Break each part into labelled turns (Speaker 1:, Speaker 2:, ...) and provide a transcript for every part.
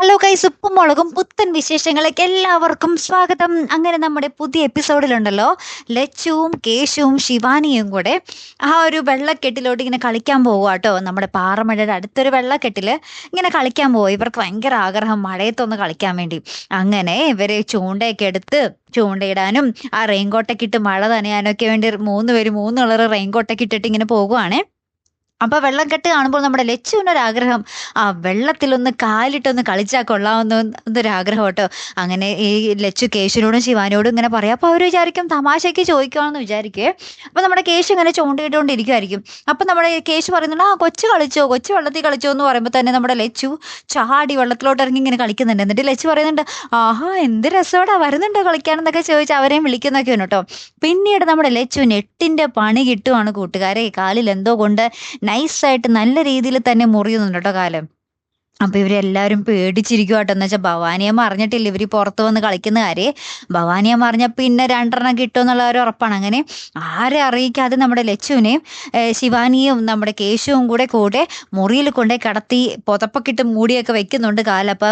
Speaker 1: Hello കൈസ് ഉപ്പും മുളകും പുത്തൻ വിശേഷങ്ങളിലേക്ക് എല്ലാവർക്കും സ്വാഗതം. അങ്ങനെ നമ്മുടെ പുതിയ എപ്പിസോഡിലുണ്ടല്ലോ ലച്ചുവും കേശുവും ശിവാനിയും കൂടെ ആ ഒരു വെള്ളക്കെട്ടിലോട്ട് ഇങ്ങനെ കളിക്കാൻ പോവുക കേട്ടോ നമ്മുടെ പാറമഴയുടെ അടുത്തൊരു വെള്ളക്കെട്ടിൽ ഇങ്ങനെ കളിക്കാൻ പോവുക ഇവർക്ക് ഭയങ്കര ആഗ്രഹം മഴയത്തൊന്ന് കളിക്കാൻ വേണ്ടി. അങ്ങനെ ഇവരെ ചൂണ്ടയൊക്കെ എടുത്ത് ചൂണ്ടയിടാനും ആ റെയിൻകോട്ടൊക്കെ ഇട്ട് മഴ നനയാനൊക്കെ വേണ്ടി മൂന്ന് പേര് മൂന്ന് കളർ റെയിൻകോട്ടൊക്കെ ഇട്ടിട്ട് ഇങ്ങനെ പോകുവാണേ അപ്പൊ വെള്ളം കെട്ട് കാണുമ്പോൾ നമ്മുടെ ലച്ചുവിനൊരാഗ്രഹം ആ വെള്ളത്തിലൊന്ന് കാലിട്ടൊന്ന് കളിച്ചാൽ കൊള്ളാമെന്ന് എന്നൊരാഗ്രഹം കേട്ടോ. അങ്ങനെ ഈ ലച്ചു കേശുനോടും ശിവാനോടും ഇങ്ങനെ പറയാം. അപ്പോൾ അവർ വിചാരിക്കും തമാശയ്ക്ക് ചോദിക്കുകയാണെന്ന് വിചാരിക്കേ. അപ്പോൾ നമ്മുടെ കേശു ഇങ്ങനെ ചൂണ്ടിയിട്ടുകൊണ്ടിരിക്കുമായിരിക്കും അപ്പം നമ്മുടെ കേശു പറയുന്നുണ്ട് ആ കൊച്ചു കളിച്ചോ കൊച്ചു വെള്ളത്തിൽ കളിച്ചോ എന്ന് പറയുമ്പോൾ തന്നെ നമ്മുടെ ലച്ചു ചാടി വെള്ളത്തിലോട്ട് ഇറങ്ങി ഇങ്ങനെ കളിക്കുന്നുണ്ട്. എന്നിട്ട് ലച്ചു പറയുന്നുണ്ട് ആഹാ എന്ത് രസോടാ വരുന്നുണ്ടോ കളിക്കാനെന്നൊക്കെ ചോദിച്ച് അവരെയും വിളിക്കുന്നൊക്കെയാണ് കേട്ടോ. പിന്നീട് നമ്മുടെ ലച്ചു നെട്ടിന്റെ പണി കിട്ടുവാണ് കൂട്ടുകാരെ. കാലിൽ എന്തോ കൊണ്ട് നൈസായിട്ട് നല്ല രീതിയിൽ തന്നെ മുറിയുന്നുണ്ട് കേട്ടോ കാലം. അപ്പൊ ഇവരെല്ലാവരും പേടിച്ചിരിക്കും കേട്ടോ എന്ന് വെച്ചാൽ ഭവാനിയമ്മ അറിഞ്ഞിട്ടില്ല ഇവർ പുറത്ത് വന്ന് കളിക്കുന്ന കാര്യം. ഭവാനിയമ്മ അറിഞ്ഞ പിന്നെ രണ്ടെണ്ണം കിട്ടും എന്നുള്ള ഒരു ഉറപ്പാണ്. അങ്ങനെ ആരെ അറിയിക്കാതെ നമ്മുടെ ലച്ചുവിനെയും ശിവാനിയും നമ്മുടെ കേശുവും കൂടെ കൂടെ മുറിയിൽ കൊണ്ടേ കടത്തി പുതപ്പൊക്കിട്ട് മൂടിയൊക്കെ വെക്കുന്നുണ്ട് കാലപ്പ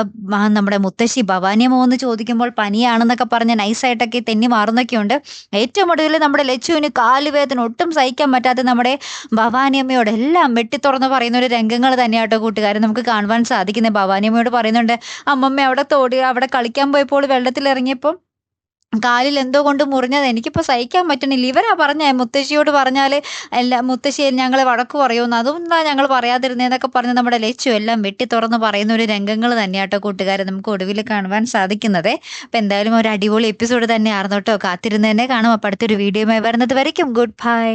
Speaker 1: നമ്മുടെ മുത്തശ്ശി ഭവാനിയമ്മ വന്ന് ചോദിക്കുമ്പോൾ പനിയാണെന്നൊക്കെ പറഞ്ഞ് നൈസായിട്ടൊക്കെ തെന്നി മാറുന്നൊക്കെയുണ്ട്. ഏറ്റവും ഒടുവിൽ നമ്മുടെ ലച്ചുവിന് കാലുവേദന ഒട്ടും സഹിക്കാൻ പറ്റാതെ നമ്മുടെ ഭവാനിയമ്മയോട് എല്ലാം വെട്ടി തുറന്ന് പറയുന്ന ഒരു രംഗങ്ങൾ തന്നെയാട്ടോ കൂട്ടുകാരെ നമുക്ക് കാണുവാൻ സാധിക്കുന്നത് ഭവാനിയമ്മയോട് പറയുന്നുണ്ട് അമ്മമ്മ അവിടെ തോടി അവിടെ കളിക്കാൻ പോയപ്പോൾ വെള്ളത്തിൽ ഇറങ്ങിയപ്പോൾ കാലിൽ എന്തോ കൊണ്ട് മുറിഞ്ഞത്. എനിക്കിപ്പോൾ സഹിക്കാൻ പറ്റണില്ല. ഇവരാ പറഞ്ഞേ മുത്തശ്ശിയോട് പറഞ്ഞാൽ എല്ലാ മുത്തശ്ശി ഞങ്ങൾ വടക്ക് പറയുമെന്ന്. അതും എന്താ ഞങ്ങൾ പറയാതിരുന്നതെന്നൊക്കെ പറഞ്ഞ് നമ്മുടെ ലച്ചു എല്ലാം വെട്ടി തുറന്ന് പറയുന്ന ഒരു രംഗങ്ങൾ തന്നെയാട്ടോ കൂട്ടുകാരെ നമുക്ക് ഒടുവിൽ കാണുവാൻ സാധിക്കുന്നത്. അപ്പം എന്തായാലും ഒരു അടിപൊളി എപ്പിസോഡ് തന്നെയായിരുന്നു കേട്ടോ. കാത്തിരുന്ന് തന്നെ കാണും. അപ്പം അടുത്തൊരു വീഡിയോയുമായി വരുന്നത് വരയ്ക്കും. Good bye